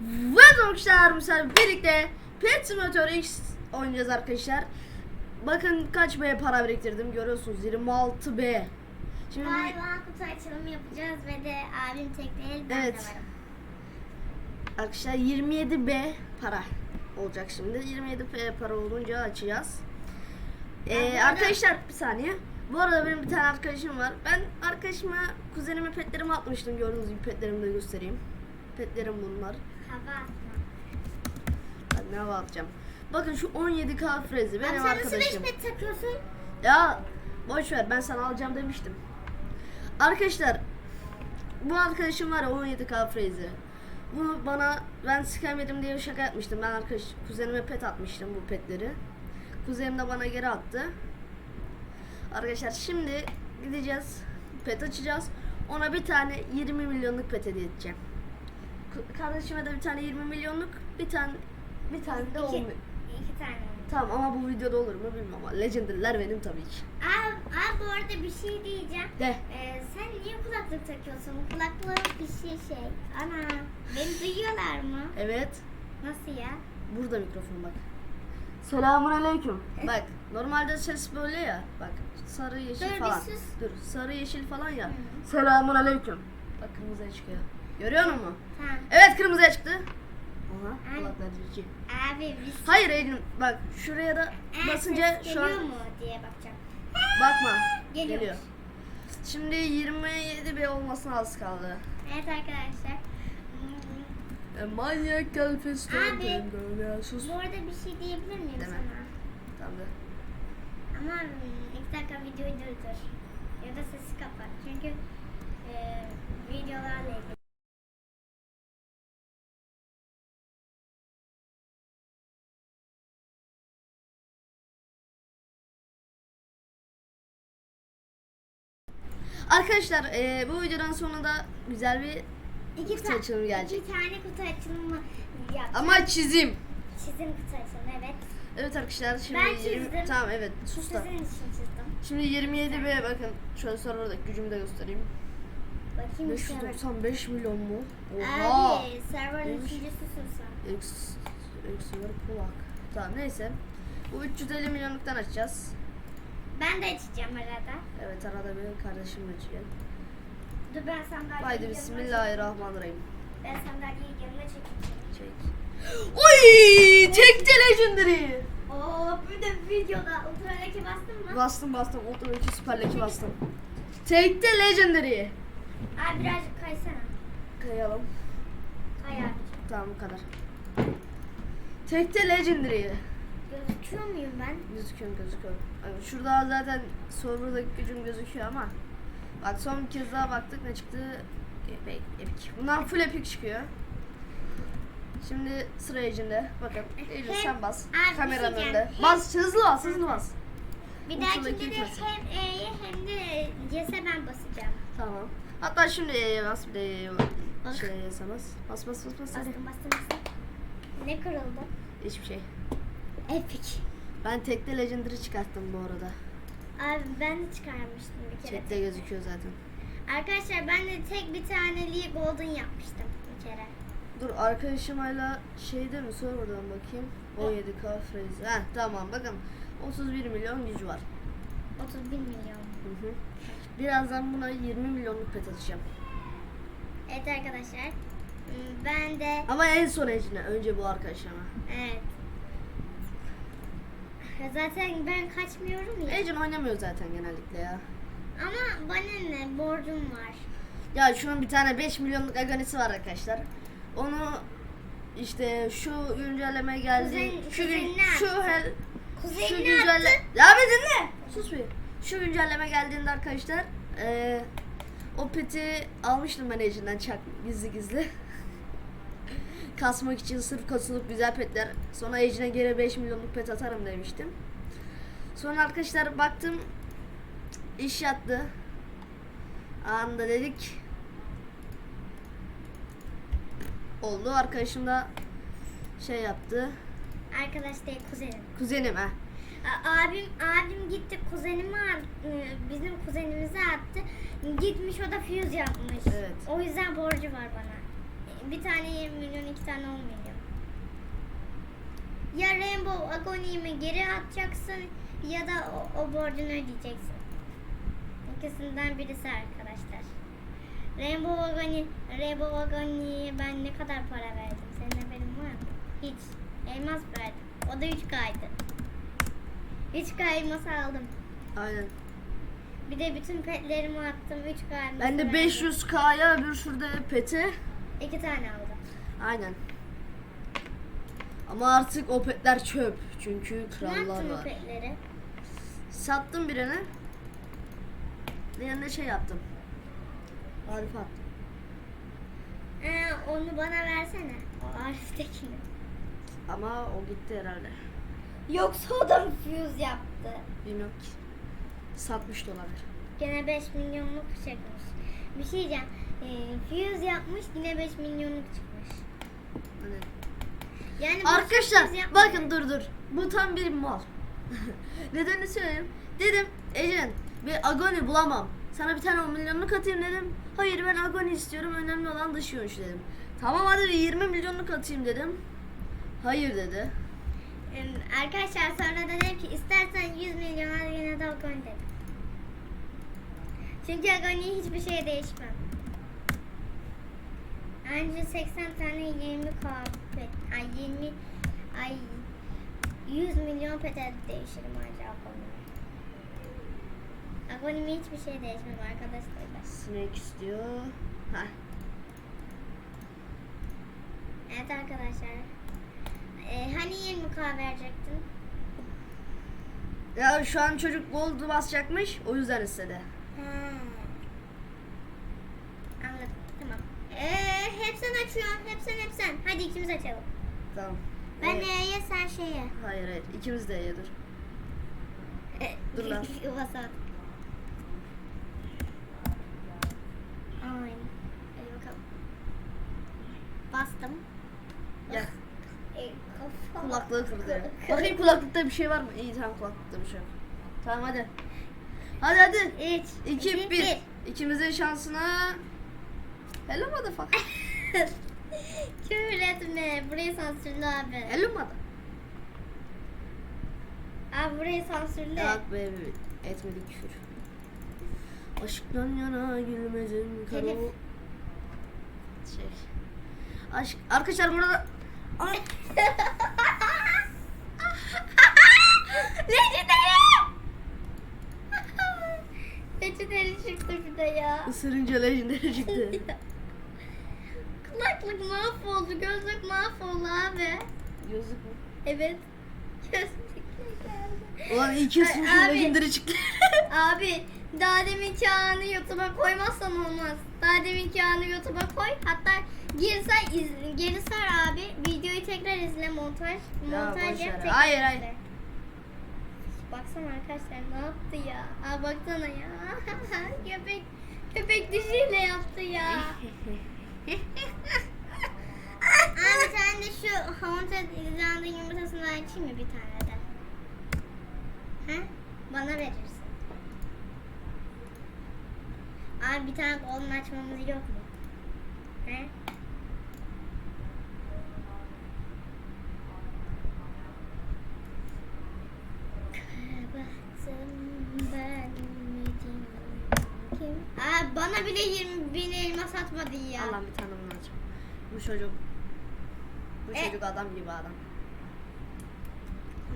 Ve arkadaşlar bu sefer birlikte Pet Simulator X oynayacağız arkadaşlar. Bakın kaç B para biriktirdim görüyorsunuz 26 B. Şimdi Galiba kutu açılımı yapacağız ve de abim tekneye ben Evet. de varım. arkadaşlar 27 B para olacak şimdi. 27 B para olunca açacağız. Ee, arkadaşlar bir saniye. Bu arada benim bir tane arkadaşım var. Ben arkadaşıma kuzenime petlerimi atmıştım. Gördüğünüz gibi petlerimi de göstereyim. Petlerim bunlar. Ben ne atacağım. Bakın şu 17K frezi benim Abi sen nasıl 5 arkadaşım. pet takıyorsun? Ya boş ver ben sana alacağım demiştim. Arkadaşlar bu arkadaşım var ya 17K frezi. Bunu bana ben scam yedim diye şaka yapmıştım. Ben arkadaş kuzenime pet atmıştım bu petleri. Kuzenim de bana geri attı. Arkadaşlar şimdi gideceğiz. Pet açacağız. Ona bir tane 20 milyonluk pet hediye edeceğim. Kardeşime de bir tane 20 milyonluk, bir tane bir tane de İki, 10 mi- iki tane. Tamam ama bu videoda olur mu bilmem ama Legendary'ler benim tabii ki. Abi, abi bu arada bir şey diyeceğim. De. Ee, sen niye kulaklık takıyorsun? Kulaklık bir şey şey. Ana beni duyuyorlar mı? Evet. Nasıl ya? Burada mikrofon bak. Selamun aleyküm. Bak normalde ses böyle ya. Bak sarı yeşil Dur, falan. Dur sarı yeşil falan ya. Selamun aleyküm. Bak kırmızıya çıkıyor. Görüyor musun? Tamam. Evet kırmızıya çıktı. Aha. Abi biz Hayır Eylül bak şuraya da basınca şu an geliyor mu diye bakacağım. bakma. Geliyor. Geliyor. Şimdi 27 B olmasına az kaldı. Evet arkadaşlar. E, manyak festten Abi. sus. Bu arada bir şey diyebilir miyim Deme. sana? Tamam da. Ama mm, iki dakika videoyu durdur. Ya da sesi kapat. Çünkü e, videolarla ilgili. Arkadaşlar e, bu videodan sonra da güzel bir İki, Kutu açılımı gelecek. iki tane kutu açılımı yapacağım. ama çizim. Çizim kutu açılımı evet. Evet arkadaşlar şimdi Ben 20 çizdim. tamam evet sus da. Sizin için çizdim. Şimdi 27 B bakın şöyle serverdaki gücümü de göstereyim. Bakayım bir şey var. 595 milyon mu? Oha. Abi serverın üçüncüsüsün sen. X X'ler kulak. Tamam neyse. Bu 350 milyonluktan açacağız. Ben de açacağım arada. Evet arada bir kardeşim açacak. Dur ben sandalyeyi Haydi bismillahirrahmanirrahim. Ben sandalyeyi yanına çekeceğim. Çek. Oy! Çekti legendary. Oo bir de videoda ultraleke bastın mı? Bastım bastım. Ultra 2 süper leki bastım. Tekte legendary. Abi birazcık kaysana. Kayalım. Kay abicim. Tamam bu kadar. Tekte legendary. Gözüküyor muyum ben? Gözüküyor gözüküyor. Ay, Şurada zaten serverdaki gücüm gözüküyor ama. Bak son bir kez daha baktık ne çıktı? Epic. epic. Bundan full epic çıkıyor. Şimdi sıra Ejin'de. Bakın Ejin sen bas. Abi, bir Kameranın şey önünde. Bas hızlı bas hızlı bas. Bir dahakinde de hem E'ye hem de C'se ben basacağım. Tamam. Hatta şimdi E'ye bas bir de E'ye bas. Şey bas. Bas bas bas bas. hadi. Bastım bastım bastım. Ne kırıldı? Hiçbir şey. Epic. Ben tekte legendary çıkarttım bu arada. Abi ben de çıkarmıştım bir kere. Chatte gözüküyor zaten. Arkadaşlar ben de tek bir tane Lee Golden yapmıştım bir kere. Dur arkadaşım hala şeyde mi serverdan bakayım. 17k phrase. Heh tamam bakın 31 milyon gücü var. 31 milyon. Hı hı. Birazdan buna 20 milyonluk pet atacağım. Evet arkadaşlar. hmm, Ben de Ama en son ecine önce bu arkadaşıma. evet. Zaten ben kaçmıyorum ya. Ecin oynamıyor zaten genellikle ya. Ama bana ne borcum var. Ya şunun bir tane 5 milyonluk agonisi var arkadaşlar. Onu işte şu güncelleme geldi. Kuzen- şu gün kuzenine şu hel şu Kuzenine güncelle. Ya bir dinle. Sus bir. Şu güncelleme geldiğinde arkadaşlar eee o peti almıştım ben Ejin'den çak gizli gizli. Kasmak için sırf kasılıp güzel petler. Sonra Ejin'e geri 5 milyonluk pet atarım demiştim. Sonra arkadaşlar baktım iş yattı. Anında dedik oldu. Arkadaşım da şey yaptı. Arkadaş değil kuzenim. Kuzenim ha. Abim abim gitti kuzenimi attı, bizim kuzenimizi attı. Gitmiş o da füze yapmış. Evet. O yüzden borcu var bana. Bir tane 20 milyon, iki tane 10 milyon. Ya Rainbow Agony'mi geri atacaksın ya da o, o borcunu ödeyeceksin. İkisinden birisi arkadaşlar. Rainbow Agony, Rainbow Agony'ye ben ne kadar para verdim? Senin haberin var mı? Hiç. Elmas verdim. O da 3K'ydı. 3K elması aldım. Aynen. Bir de bütün petlerimi attım. 3K elması Ben de verdim. 500k'ya bir de pete. İki tane aldım. Aynen. Ama artık o petler çöp. Çünkü krallar var. petleri? Sattım birine. Diğerine şey yaptım. Arif attım. Ee, onu bana versene. Arif'tekini. Ama o gitti herhalde. Yoksa o da mı fuse yaptı? Bilmiyorum ki. Satmış da olabilir. Gene 5 milyonluk çıkmış. Bir şey diyeceğim. Ee, fuse yapmış yine 5 milyonluk çıkmış. Yani Arkadaşlar bakın dur dur. Bu tam bir mal. Nedenini söyleyeyim. Dedim Ecen bir agoni bulamam. Sana bir tane 10 milyonluk atayım dedim. Hayır ben agoni istiyorum. Önemli olan dış görünüş dedim. Tamam hadi bir 20 milyonluk atayım dedim. Hayır dedi. Arkadaşlar sonra da dedim ki istersen 100 milyon al yine de Agoni dedim. Çünkü Agoni'ye hiçbir şey değişmem. Anca 80 tane 20 pet, ay 20 ay 100 milyon pete değişirim anca Agoni'ye. Agoni'me hiçbir şey değişmem arkadaşlar. Snake istiyor. Heh. Evet arkadaşlar. Ee, hani 20k verecektin? Ya şu an çocuk gold basacakmış. O yüzden istedi. Ha. Anladım. Tamam. Ee, hep açıyorsun. Hep sen hep sen. Hadi ikimiz açalım. Tamam. Ben Evet. E'ye sen şeye. Hayır hayır. İkimiz de iyi dur. Dur lan. Vasat. Aynen. Hadi bakalım. Bastım. Gel. E, Kulaklığı kırdı. Bakayım kulaklıkta bir şey var mı? İyi tamam kulaklıkta bir şey yok. Tamam hadi. Hadi hadi. 3, 2 1. İkimizin şansına Hello motherfucker. Küfür etme. Burayı sansürlü abi. Hello mother. Abi burayı sansürlü. Yok be etmedik küfür. Aşktan yana gülmezin karo. Telif. Şey. Aşk. Arkadaşlar burada Legendary! Legendary çıktı bir de ya. ısırınca legendary çıktı. Kulaklık mahvoldu, gözlük mahvoldu abi. Gözlük mü? Evet. Gözlükle geldi. Ulan iyi ki Abi. legendary çıktı. Abi daha deminki anı YouTube'a koymazsan olmaz. Daha deminki anı YouTube'a koy. Hatta geri sar, iz, geri sar abi. Videoyu tekrar izle montaj. Ya, Montaj boş yap tekrar Hayır, izle. hayır. Baksana arkadaşlar ne yaptı ya. Aa baksana ya. köpek köpek dişiyle yaptı ya. Şu Haunted İzlanda yumurtasını açayım mı bir tane de? He? Bana verirsin. Abi bir tane golden açmamız yok mu? He? Aa, bana bile 20 bin elma satmadı ya. Allah bir tane bunu açayım. Bu çocuk. E- çocuk adam gibi adam.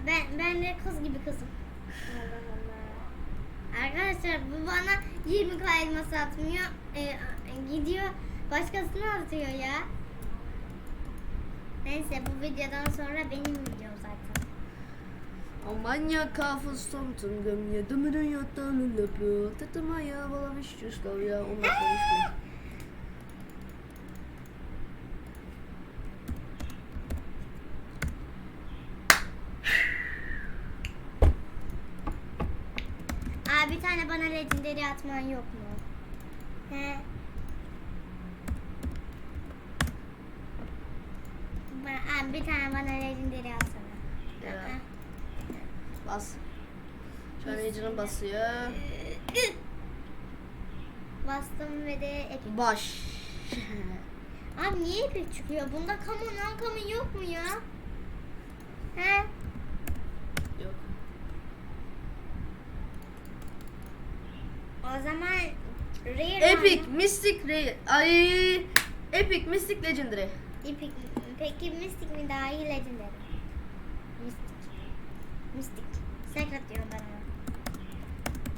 Ben ben de kız gibi kızım. Allah Allah. Arkadaşlar bu bana 20 k elma satmıyor. Ee, gidiyor başkasına atıyor ya. Neyse bu videodan sonra benim videom zaten. Aman ya kafus tom tum gum ya dımırın yattanın löpü Tıtıma ya balamış çuslav ya onunla konuşma. Abi bir tane bana legendary atman yok mu? He. Abi bir tane bana legendary atsana. Aa. Bas. Şu an basıyor. Bastım ve de epic. Baş. Abi niye epik çıkıyor? Bunda non kamu yok mu ya? He? Yok. O zaman Rare Epic, mı? Mystic, Rare. Ay. Epic, Mystic, Legendary. Epic. Peki Mystic mi daha iyi Legendary? Mystic. Mystic. Secret diyorum ben ona.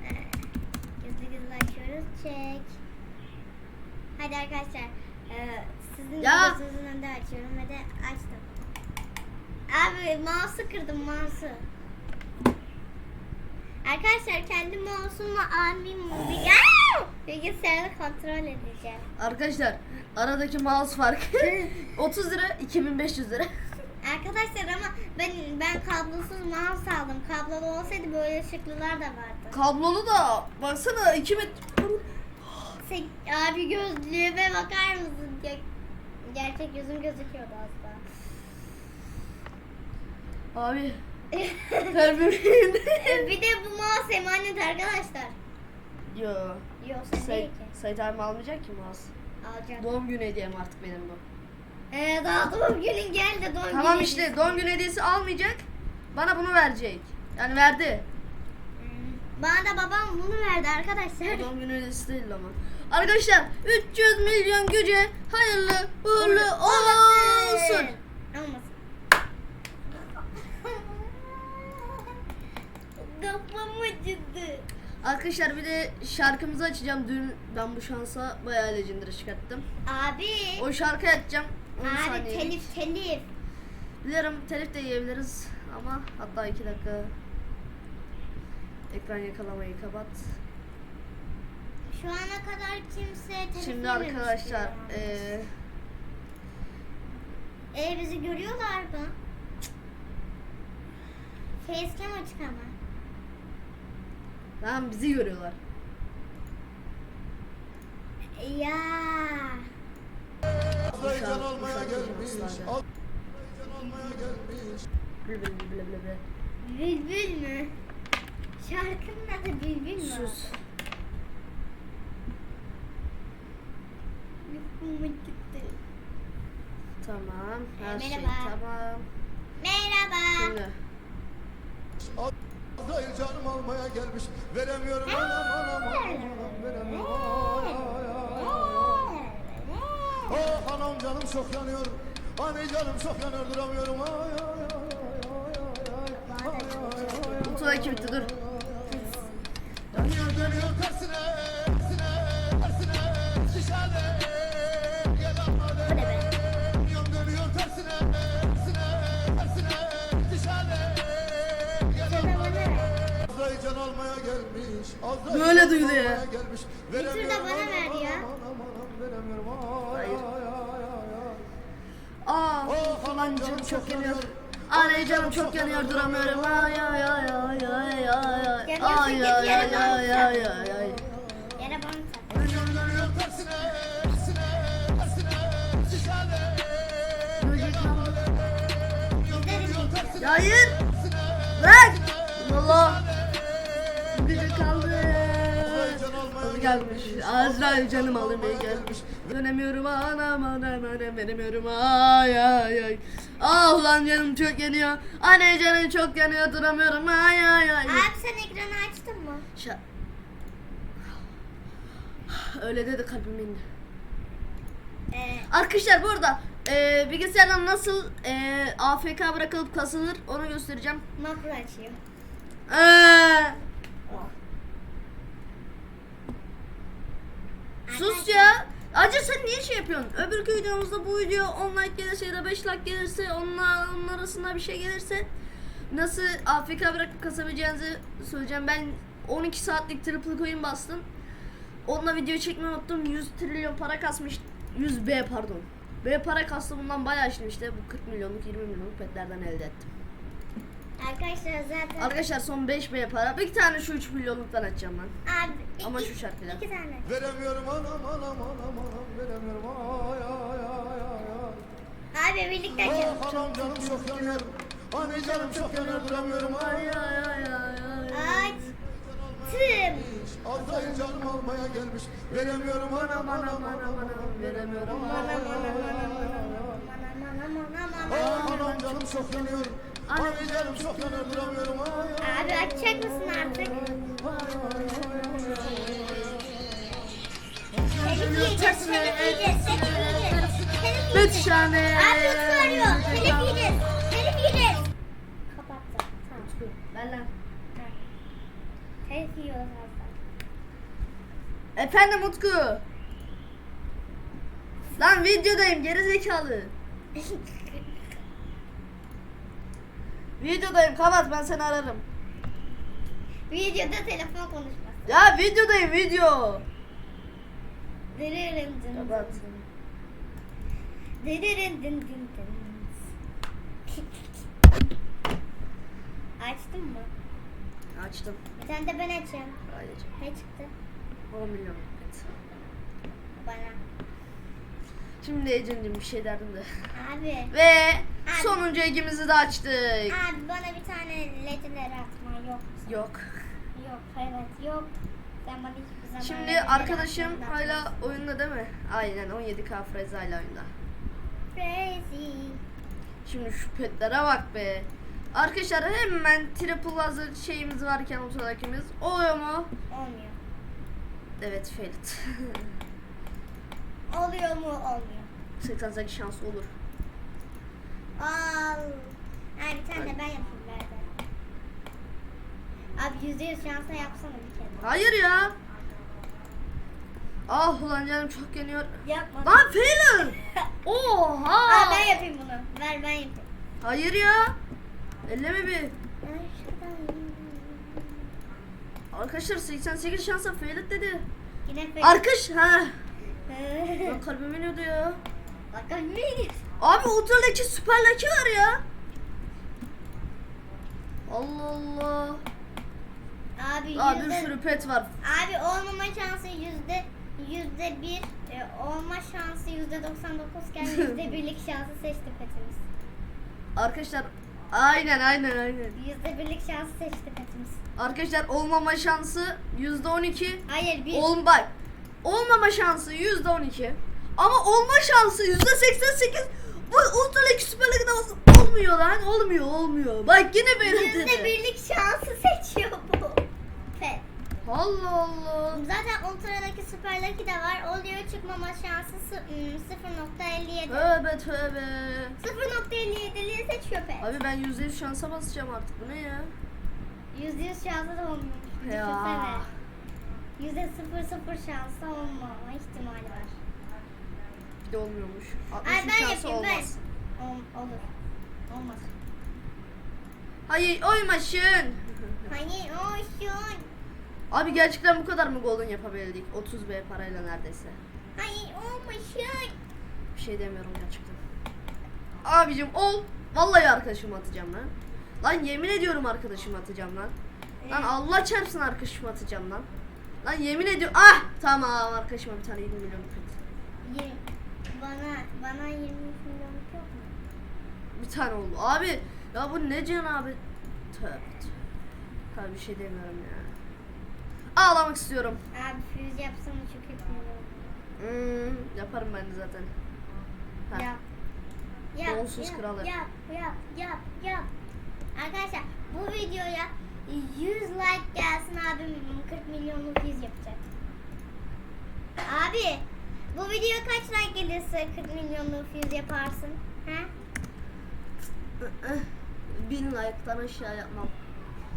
Ee, Gizli gizli açıyoruz. Çek. Hadi arkadaşlar. Ee, sizin Ya. gözünüzün önünde açıyorum ve de açtım. Abi mouse'u kırdım mouse'u. Arkadaşlar kendi mouse'umla abim bilgisayarı kontrol edeceğim. Arkadaşlar aradaki mouse farkı 30 lira 2500 lira. Arkadaşlar ama ben ben kablosuz mouse aldım. Kablolu olsaydı böyle ışıklılar da vardı. Kablolu da baksana 2 metre. Abi gözlüğüme bakar mısın? Ge- gerçek yüzüm gözüküyordu daha. Abi kalbim bir de bu mouse emanet arkadaşlar. Yo. Sen Say, değil ki. Sait abim almayacak ki mouse. Alacağım. Doğum günü hediyem artık benim bu. Ee, daha doğum günün geldi. Doğum Tamam günü işte hediyesi. doğum günü hediyesi almayacak. Bana bunu verecek. Yani verdi. Hmm. Bana da babam bunu verdi arkadaşlar. Doğum günü hediyesi değil ama. Arkadaşlar 300 milyon güce hayırlı uğurlu olsun. Olmasın. Arkadaşlar bir de şarkımızı açacağım. Dün ben bu şansa bayağı legendary çıkarttım. Abi. O şarkıyı açacağım. 10 Abi saniye. telif telif. Biliyorum telif de yiyebiliriz ama hatta 2 dakika ekran yakalamayı kapat. Şu ana kadar kimse telif Şimdi arkadaşlar eee Ee, bizi görüyorlar mı? Facecam açık ama. Tamam bizi görüyorlar. Ya. Azerbaycan olmaya gelmiş. Azerbaycan olmaya gelmiş. Bile bile bile. Bülbül mü? Şarkının adı Bülbül mü? Sus. Uykum gitti. Tamam. Her Ee, şey merhaba. tamam. Merhaba. Şimdi Azerbaycan'ım almaya gelmiş. Veremiyorum anam anam anam veremiyorum. Ay, ay, ay, ay. Oh anam canım çok yanıyor. Anne canım çok yanıyor duramıyorum. Ay ay ay ay ay ay ay ay ay. bu tuvalet bitti dur. Dönüyor Böyle duydu ya. Gelmiş. Getir de bana ver ya. Ay Hayır. ay ay ay ay. Aa falan canım çok yanıyor. Anne canım çok yanıyor duramıyorum. Ay ay ay ay ay ay ay. Ay ay ay ay ay ay ay. Yere bana tak. Dönüyor dönüyor Böcek kaldı. Tadı gelmiş. Azrail canım almaya gelmiş. Dönemiyorum anam anam anam veremiyorum ay ay ay. Ah ulan canım çok yanıyor. Anne canım çok yanıyor duramıyorum ay ay ay. Abi sen ekranı açtın mı? Şa- Öyle dedi kalbim indi. Ee, Arkadaşlar bu arada e, bilgisayardan nasıl e, AFK bırakılıp kasılır onu göstereceğim. makro açıyor. Eee, sus ya. Acı sen niye şey yapıyorsun? Öbürkü videomuzda bu video 10 like gelirse ya da 5 like gelirse onlar, onun arasında bir şey gelirse nasıl AFK bırakıp kasabileceğinizi söyleyeceğim. Ben 12 saatlik triple coin bastım. Onunla video çekmeyi unuttum. 100 trilyon para kasmış. 100 B pardon. B para kastı bundan bayağı işim işte. Bu 40 milyonluk 20 milyonluk petlerden elde ettim. Arkadaşlar zaten Arkadaşlar son 5 B para. Bir tane şu 3 milyonluktan açacağım ben. abi Ama iki- şu şarkıyla. iki tane. Veremiyorum anam anam anam anam veremiyorum. Ay ay ay ay ay. Abi birlikte açalım. Oh anam canım çok yanıyor. Anne canım çok yanıyor duramıyorum. Ay Ay ay ay. Aç. Altı ay canım almaya gelmiş Veremiyorum anam anam anam anam Veremiyorum anam Ah anam canım çok yanıyor Ay canım çok yanıyor duramıyorum ay ay Abi açacak mısın artık? Lütfen. Abi arıyor. Telif yiyeceğiz, telif yiyeceğiz. Kapattım. Tamam. Telif yiyoruz aslında. Efendim Utku. Lan videodayım geri zekalı. Videodayım kapat ben seni ararım. Videoda telefon konuşması. Ya videodayım video. Dın dın Kapat. dın dın dın. Açtın mı? Açtım. Bir tane de ben açayım. Hayır. Ne çıktı? 10 milyon. Evet. Bana. Şimdi Ece'cim bir şey derdim de. Abi. Ve Abi. sonuncu egimizi de açtık. Abi bana bir tane ledler atma yok. Yok. Yok evet yok. Sen bana hiçbir zaman Şimdi arkadaşım hala oyunda değil mi? Aynen 17K Freza hala oyunda. Crazy. Şimdi şu petlere bak be. Arkadaşlar hemen triple hazır şeyimiz varken otodakimiz oluyor mu? Olmuyor. Evet failed. Oluyor mu? Olmuyor. 88 şans olur. Al. Ha, bir tane de ben yapayım nerede? Abi yüzde yüz şansa yapsana bir kere. Hayır ya. Ah ulan canım çok yanıyor. Yapma. Lan failed. Oha. Aa, ben yapayım bunu. Ver ben yapayım. Hayır ya. Elleme bir. Arkadaşlar 88 şansa failed dedi. Yine fe- Arkadaş ha. Lan kalbim iniyordu ya. Bakalım neydi? Abi ultra leki süper leki var ya. Allah Allah. Abi bir yüzde... sürü pet var. Abi olmama şansı yüzde yüzde bir, e, olma şansı yüzde 99 iken yüzde birlik şansı seçti petimiz. Arkadaşlar aynen aynen aynen. Yüzde birlik şansı seçti petimiz. Arkadaşlar olmama şansı %12. Hayır bir. Ol bak. Olmama şansı %12. Ama olma şansı %88. Bu ultra leki süper leki de olmuyor lan. Olmuyor olmuyor. Bak yine böyle Yüzde dedi. birlik şansı seçiyor bu. Pet. Allah Allah. Zaten ultradaki Lucky de var. Oluyor çıkmama şansı sı- ım, 0.57. Tövbe tövbe. 0.57'liği seçiyor pet. Abi ben %100 şansa basacağım artık. Bu ne ya? Yüzde yüz şansı da olmuyor. Ya. Düşünsene. Yüzde sıfır sıfır şansı olmama ihtimali var. De olmuyormuş. Ay 63 ben şansı yapayım olmaz. ben. Ol, olur. Olmaz. Hayır oymaşın. Hayır olsun. Abi gerçekten bu kadar mı golden yapabildik? 30 B parayla neredeyse. Hayır olmasın. Bir şey demiyorum gerçekten. Abicim ol. Vallahi arkadaşımı atacağım lan. Lan yemin ediyorum arkadaşımı atacağım lan. Lan Allah çarpsın arkadaşımı atacağım lan. Lan yemin ediyorum. Ah tamam arkadaşıma bir tane 20 milyon pet. Yirmi. Bana, bana 23 milyonluk yok mu? Bir tane oldu. Abi ya bu ne can abi? Tövbe tövbe. Bir şey demiyorum ya. Ağlamak istiyorum. Abi füze yapsana çok yapmıyorum. Hmm, yaparım ben de zaten. Ha. Yap. Yap, Donsuz yap, kralım. yap, yap, yap, yap. Arkadaşlar bu videoya 100 like gelsin abim 40 milyonluk yüz yapacak. Abi bu videoya kaç like gelirse 40 milyonluk yüz yaparsın? He? Bin like'tan aşağı yapmam.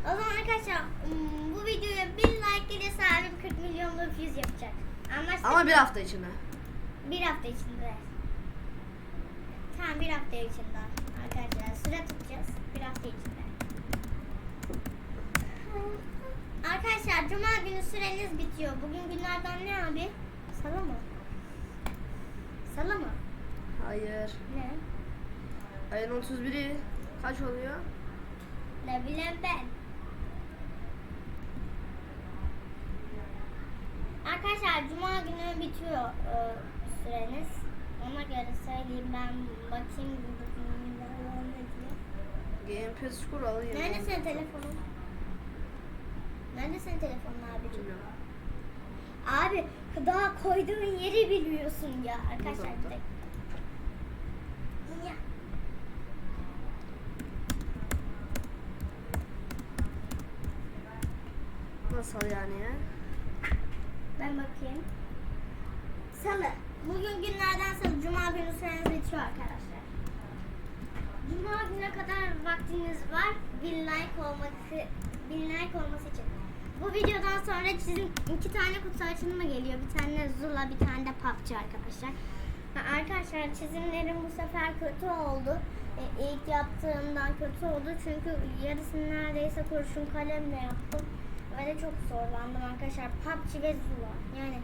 O zaman arkadaşlar ım, bu videoya 1000 like gelirse abim 40 milyonluk yüz yapacak. Anlaştık Ama mı? bir hafta içinde. Bir hafta içinde. Tamam bir hafta içinde arkadaşlar süre tutacağız bir hafta içinde. Arkadaşlar cuma günü süreniz bitiyor. Bugün günlerden ne abi? Salı mı? Salı mı? Hayır. Ne? Ayın 31'i kaç oluyor? Ne bileyim ben. Arkadaşlar cuma günü bitiyor e, süreniz. Ona göre söyleyeyim ben bakayım ne diyor. Game Pass kur alayım. Nerede senin telefonun? Nerede senin telefonun abicim? Bilmiyorum. Abi daha koyduğun yeri biliyorsun ya arkadaşlar. Bir. Ya. Nasıl yani ya? Ben bakayım. Salı. Bugün günlerden salı. Cuma günü süreniz bitiyor arkadaşlar. Cuma güne kadar vaktiniz var. Bin like olması, bin like olması için. Bu videodan sonra sizin iki tane kutu açılımı geliyor. Bir tane Zula, bir tane de PUBG arkadaşlar. Ha, arkadaşlar çizimlerim bu sefer kötü oldu. E, ilk yaptığımdan kötü oldu. Çünkü yarısını neredeyse kurşun kalemle yaptım. Ve de çok zorlandım arkadaşlar. PUBG ve Zula. Yani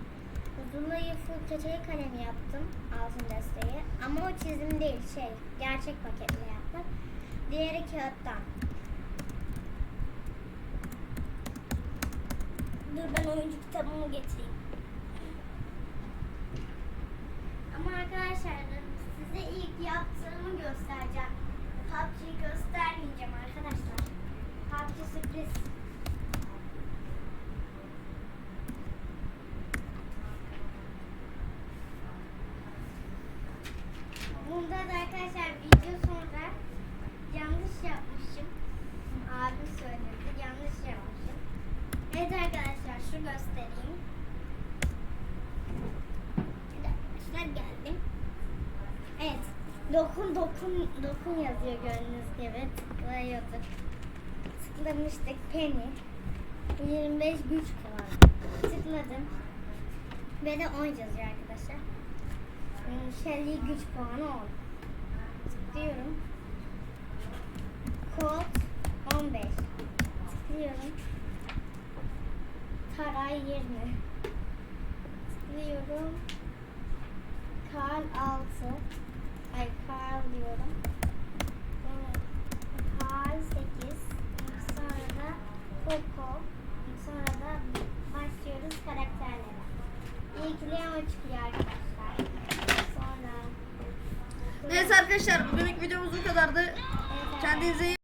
Zula'yı full keçeli kalemi yaptım. Altın desteği. Ama o çizim değil şey. Gerçek paketle yaptım. Diğeri kağıttan. Dur ben oyuncu kitabımı getireyim. Ama arkadaşlar size ilk yaptığımı göstereceğim. PUBG'yi göstermeyeceğim arkadaşlar. PUBG sürpriz. Bunda da arkadaşlar video sonra yanlış yapmışım. Abim söyledi yanlış yapmışım. Evet arkadaşlar şu göstereyim. Evet arkadaşlar geldim. Evet. Dokun dokun dokun yazıyor gördüğünüz gibi. Tıklıyorduk. Tıklamıştık Penny. 25 güç puan. Tıkladım. Ve de 10 yazıyor arkadaşlar. Hmm, Shelly güç puanı 10. Tıklıyorum. Kod 15. Tıklıyorum. Taray 20. Tıklıyorum. Karl 6. Ay Karl diyorum. Evet. Karl 8. Sonra da Coco. Sonra da başlıyoruz karakterlere. İlk Leon çıkıyor arkadaşlar. Sonra Neyse arkadaşlar bugünlük videomuz bu kadardı. Evet, Kendinize iyi